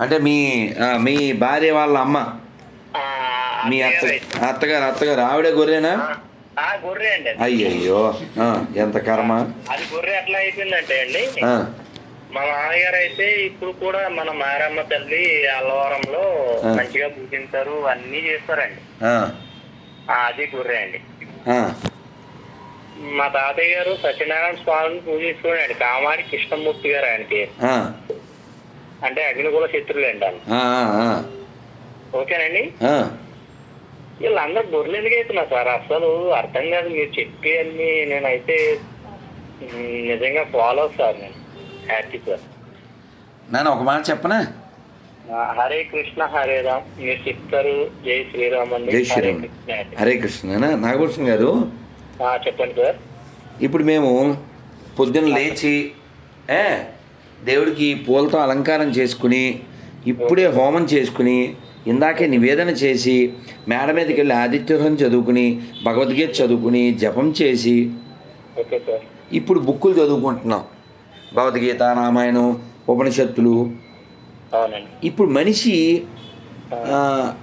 అంటే మీ మీ భార్య వాళ్ళ అమ్మ? ఆ, మీ అత్త. అత్తగారు. అత్తగారు ఆవిడే గొర్రెనా? గొర్రె అండి. అయ్యయ్యో. ఎంత కర్మ? అది గొర్రె ఎట్లా అయిపోయిందంటే అండి మా నాన్నగారు అయితే ఇప్పుడు కూడా మన మారమ్మ తల్లి అల్లవరంలో. మంచిగా పూజించారు అన్ని చేస్తారండి. అది గొర్రె అండి. ఆ, మా తాతయ్య గారు సత్యనారాయణ స్వామిని పూజిస్తున్నాడు కామారి కృష్ణమూర్తి గారు ఆయన పేరు. అంటే అగ్నికుల. ఆ, ఆ, ఓకేనండి. వీళ్ళందరూ ఎందుకు అవుతున్నారు సార్? అసలు అర్థం కాదు మీరు చెప్పి అన్ని నేనైతే నిజంగా ఫాలో సార్ నేను. Happy sir. నాన్న ఒక మాట చెప్పనా? హరే కృష్ణ హరే రామ్. మీరు చెప్తారు జై శ్రీరామ్ అండి. జై శ్రీరామ్. హరే కృష్ణ. నాగభూషణ్ గారు? చెప్పండి సార్. ఇప్పుడు మేము పొద్దున్న లేచి ఏ? దేవుడికి పూలతో అలంకారం చేసుకుని ఇప్పుడే హోమం చేసుకుని ఇందాకే నివేదన చేసి మేడ మీదకి వెళ్ళి ఆదిత్యహం చదువుకుని భగవద్గీత చదువుకుని జపం చేసి ఇప్పుడు బుక్కులు చదువుకుంటున్నాం. భగవద్గీత రామాయణం ఉపనిషత్తులు. ఇప్పుడు మనిషి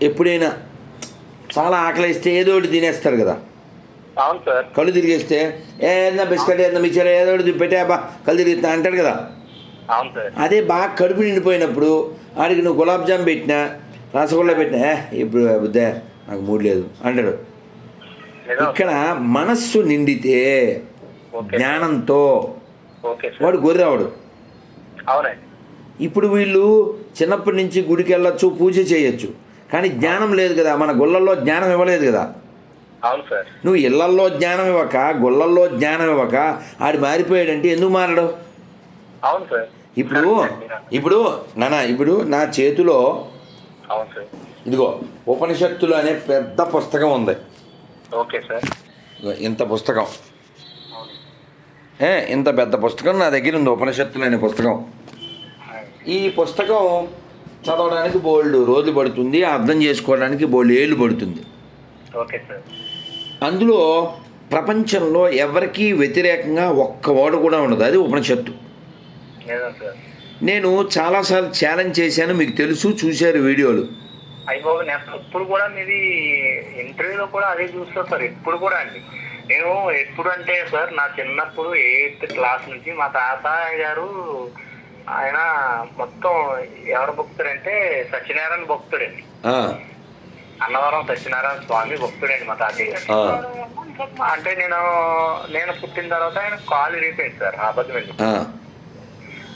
ఎప్పుడైనా చాలా ఆకలిస్తే ఏదో ఒకటి తినేస్తారు కదా. కళ్ళు తిరిగేస్తే ఏదన్నా బిస్కెట్ ఏదన్నా మిక్చర్ ఏదో ఒకటి పెట్టాబా కళ్ళు తిరుగుతా అంటాడు కదా. అదే బాగా కడుపు నిండిపోయినప్పుడు ఆడికి నువ్వు గులాబ్ జామ్ పెట్టినా రసగుల్లా పెట్టినా "ఏ, ఇప్పుడు వద్దే నాకు మూడు లేదు అంటాడు. ఇక్కడ మనస్సు నిండితే జ్ఞానంతో వాడు గొర్రెవాడు ఇప్పుడు వీళ్ళు చిన్నప్పటి నుంచి గుడికి వెళ్ళొచ్చు పూజ చేయొచ్చు. కానీ జ్ఞానం లేదు కదా మన గుళ్ళల్లో జ్ఞానం ఇవ్వలేదు కదా. అవును సార్. నువ్వు ఇళ్ళల్లో జ్ఞానం ఇవ్వక గుళ్ళల్లో జ్ఞానం ఇవ్వక ఆడు మారిపోయాడంటే ఎందుకు మారడు? అవును సార్. ఇప్పుడు ఇప్పుడు నాన్న ఇప్పుడు నా చేతిలో అవును సార్. ఇదిగో ఉపనిషత్తులు అనే పెద్ద పుస్తకం ఉంది. Okay sir. ఇంత పుస్తకం. ఏ ఇంత పెద్ద పుస్తకం నా దగ్గర ఉంది ఉపనిషత్తులు అనే పుస్తకం. ఈ పుస్తకం చదవడానికి బోల్డ్ రోజులు పడుతుంది అర్థం చేసుకోవడానికి బోల్డ్ ఏళ్ళు పడుతుంది. Okay sir. అందులో ప్రపంచంలో ఎవరికీ వ్యతిరేకంగా ఒక్క ఓడ కూడా ఉండదు అది ఉపనిషత్తు. నేను చాలాసార్లు ఛాలెంజ్ చేశాను మీకు తెలుసు చూశారు వీడియోలు. అయిపోయి నేను ఇప్పుడు కూడా మీది ఇంటర్వ్యూలో కూడా అదే చూస్తా సార్ ఇప్పుడు కూడా అండి. నేను ఎప్పుడు అంటే సార్ నా చిన్నప్పుడు ఎయిత్ క్లాస్ నుంచి మా తాతయ్య గారు ఆయన మొత్తం ఎవరు భక్తుడంటే సత్యనారాయణ భక్తుడండి. అన్నవరం సత్యనారాయణ స్వామి భక్తుడండి మా తాతయ్య గారు. అంటే నేను నేను పుట్టిన తర్వాత ఆయన కాలు ఇరిగిపోయింది సార్ అబద్ధం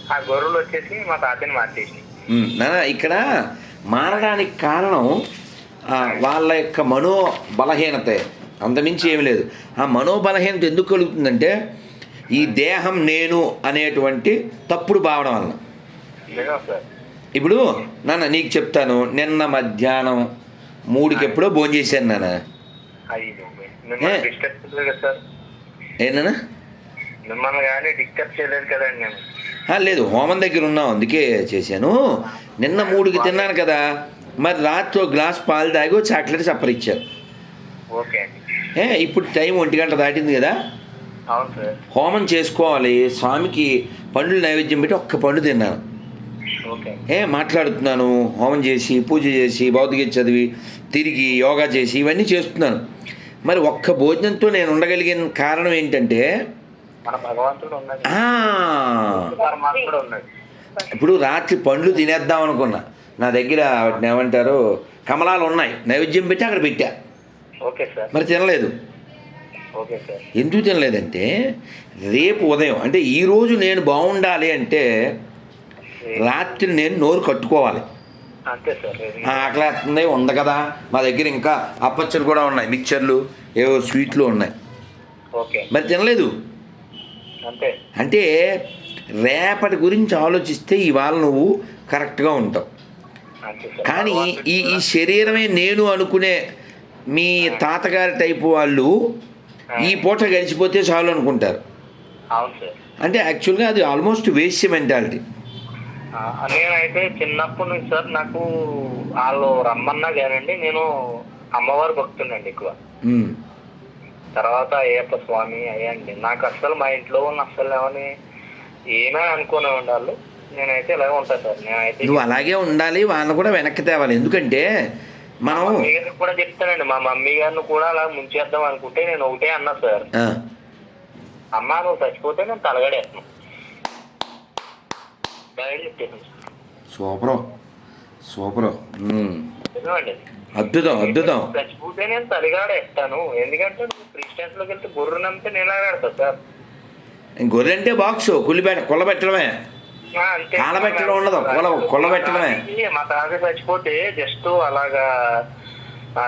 ఆ. గొర్రెలు వచ్చేసి మా తాతయ్యని మార్చేసి ఇక్కడ మారడానికి కారణం వాళ్ళ యొక్క మనో బలహీనతే అంతమించి ఏమి లేదు. ఆ మనోబలహీనత ఎందుకు కలుగుతుందంటే ఈ దేహం నేను అనేటువంటి తప్పుడు భావన వలన. ఇప్పుడు నాన్న నీకు చెప్తాను నిన్న మధ్యాహ్నం మూడుకి ఎప్పుడో భోజనం చేశాను నాన్న అయ్యి మిమ్మల్ని కానీ డిస్టర్బ్ చేయలేదు కదండి లేదు హోమం దగ్గర ఉన్నాం అందుకే చేశాను. నిన్న మూడుకి తిన్నాను కదా. మరి రాత్రి గ్లాస్ పాలు తాగి చాక్లెట్ ఓకే అండి. ఏ ఇప్పుడు టైం ఒంటి గంట దాటింది కదా. హోమం చేసుకోవాలి. స్వామికి పండ్లు నైవేద్యం పెట్టి ఒక్క పండు తిన్నాను. ఓకే. ఏ మాట్లాడుతున్నాను. హోమం చేసి పూజ చేసి భౌతిక చదివి తిరిగి యోగా చేసి ఇవన్నీ చేస్తున్నాను. మరి ఒక్క భోజనంతో నేను ఉండగలిగిన కారణం ఏంటంటే ఇప్పుడు రాత్రి పండ్లు తినేద్దాం అనుకున్నా. నా దగ్గర వాటిని ఏమంటారు కమలాలు ఉన్నాయి. నైవేద్యం పెట్టి అక్కడ పెట్టా. Okay sir. మరి తినలేదు. Okay sir. ఎందుకు తినలేదంటే రేపు ఉదయం అంటే ఈరోజు నేను బాగుండాలి అంటే రాత్రి నేను నోరు కట్టుకోవాలి. ఆకలేస్తుంది ఉంది కదా. మా దగ్గర ఇంకా అప్పచ్చలు కూడా ఉన్నాయి మిక్చర్లు ఏవో స్వీట్లు ఉన్నాయి. ఓకే. మరి తినలేదు. అంటే రేపటి గురించి ఆలోచిస్తే ఇవాళ నువ్వు కరెక్ట్గా ఉంటావు. కానీ ఈ ఈ శరీరమే నేను అనుకునే మీ తాతగారి టైపు వాళ్ళు ఈ పూట గడిచిపోతే చాలు అనుకుంటారు. అంటే యాక్చువల్గా అది ఆల్మోస్ట్ వేస్ట్ మెంటాలిటీ. నేనైతే చిన్నప్పటి నుంచి సార్ నాకు వాళ్ళు రమ్మన్నా కానండి నేను అమ్మవారి భక్తుండండి ఎక్కువ. తర్వాత అయ్యప్ప స్వామి అయ్యండి నాకు అసలు మా ఇంట్లో ఉన్న అసలు ఏమని ఏమే అనుకునే వాళ్ళు నేనైతే ఇలాగే ఉంటాను సార్. నేనైతే నువ్వు అలాగే ఉండాలి వాళ్ళని కూడా వెనక్కి తేవాలి. ఎందుకంటే మనం మమ్మీ గారికి కూడా చెప్తానండి. మా మమ్మీ గారిని కూడా అలా ముంచేద్దాం అనుకుంటే నేను ఒకటే అన్నా సార్. అమ్మా నువ్వు చచ్చిపోతే నేను తలగడేస్తాను. సూపరు. సూపరు. అద్భుతం అద్భుతం. చచ్చిపోతే నేను తలిగాడేస్తాను. ఎందుకంటే క్రిస్టియన్స్లోకి వెళ్తే గుర్రు నమ్మితే నేను ఆడాడతా సార్? గొర్రె అంటే బాక్స్ ఆ, అంతే. కాలబెట్టడం ఉండదు, కుల- కులబెట్టడమే. మా తాత చచ్చిపోతే జస్ట్ అలాగా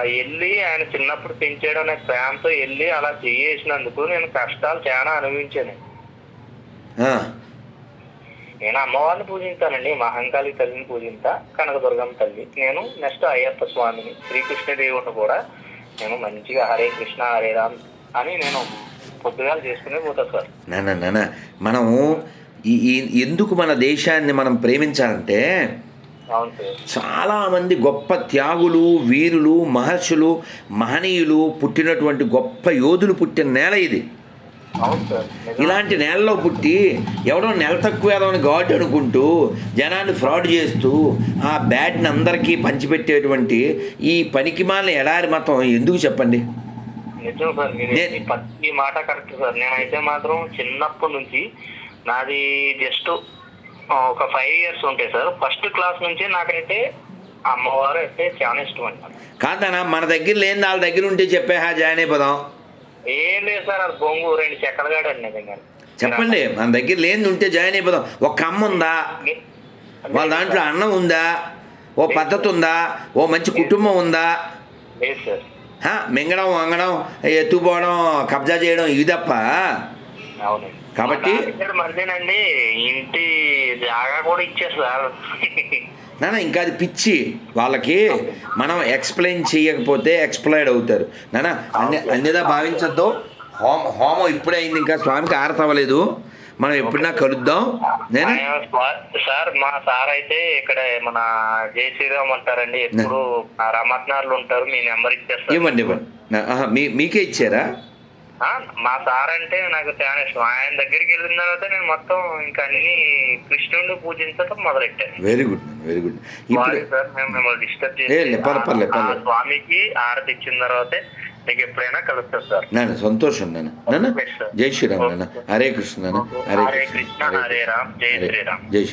వెళ్ళి ఆయన చిన్నప్పుడు పెంచాడు అనే ప్రేమతో వెళ్ళి అలా చేసినందుకు నేను కష్టాలు చాలా అనుభవించాను. నేను అమ్మవారిని పూజించానండి మహంకాళి తల్లిని పూజించా కనకదుర్గమ్మ తల్లి. నేను నెక్స్ట్ అయ్యప్ప స్వామిని శ్రీకృష్ణ దేవుడిని కూడా నేను మంచిగా హరే కృష్ణ హరే రామ్ అని నేను పొద్దుగాలు చేసుకునే పోతా సార్. నాన్న మనము ఈ ఎందుకు మన దేశాన్ని మనం ప్రేమించాలంటే చాలామంది గొప్ప త్యాగులు వీరులు మహర్షులు మహనీయులు పుట్టినటువంటి గొప్ప యోధులు పుట్టిన నేల ఇది. ఇలాంటి నేలలో పుట్టి ఎవడో నెల తక్కువ ఏదని గాడ్ అనుకుంటూ జనాన్ని ఫ్రాడ్ చేస్తూ ఆ బ్యాడ్ని అందరికీ పంచిపెట్టేటువంటి ఈ పనికిమాలిన ఎడారి మతం ఎందుకు చెప్పండి? నిజం సార్ ఈ మాట కరెక్ట్ సార్. నేనైతే మాత్రం చిన్నప్పటి నుంచి నాది జస్ట్ ఒక ఫైవ్ ఇయర్స్ ఉంటాయి సార్ ఫస్ట్ క్లాస్ నుంచి నాకైతే అమ్మవారు అయితే చాలా ఇష్టం అండి కాదనా మన దగ్గర లేని వాళ్ళ దగ్గర ఉంటే చెప్పే హా జాయిన్ అయిపోదాం. ఏం లేదు సార్ అది బొంగు రెండు చెక్కలుగాడండి నిజంగా చెప్పండి మన దగ్గర లేని ఉంటే జాయిన్ అయిపోదాం. ఒక అమ్మ ఉందా? వాళ్ళ దాంట్లో అన్నం ఉందా? ఓ పద్ధతి ఉందా? ఓ మంచి కుటుంబం ఉందా? లేదు సార్. హా, మింగడం వంగడం ఎత్తుపోవడం కబ్జా చేయడం ఇవి తప్ప? అవునండి. కాబట్టి- మరిదేనండి. ఇంటి జాగా కూడా ఇచ్చారు సార్. నాన్న ఇంకా అది పిచ్చి. వాళ్ళకి మనం ఎక్స్ప్లెయిన్ చేయకపోతే ఎక్స్ప్లైడ్ అవుతారు. నాన్న అన్ని అన్నిదా భావించద్దు. హోమ హోమం ఇప్పుడే అయింది. ఇంకా స్వామికి ఆరత అవ్వలేదు. మనం ఎప్పుడైనా కలుద్దాం. నేను? సార్ మా సార్ అయితే ఇక్కడ మన జై శ్రీరామ్ అంటారండి. ఎప్పుడు రమత్నార్లు ఉంటారు. మీ నెంబర్ ఇచ్చారు సార్ ఇవ్వండి. ఇవ్వండి మీకే ఇచ్చారా? మా సార్ అంటే నాకు చాలా ఇష్టం. ఆయన దగ్గరికి వెళ్ళిన తర్వాత నేను మొత్తం ఇంకా అన్ని కృష్ణుడిని పూజించడం మొదలెట్టాను. Very good very good sorry sir మేము మిమ్మల్ని డిస్టర్బ్ పర్లే. స్వామికి ఆరతి ఇచ్చిన తర్వాతే మీకు ఎప్పుడైనా కలుస్తారు సార్ నాన్న సంతోషం నాన్న. జై శ్రీరామ్ నాన్న. హరే కృష్ణ హరే కృష్ణ హరే రామ్. జై శ్రీరామ్. జై శ్రీరామ్.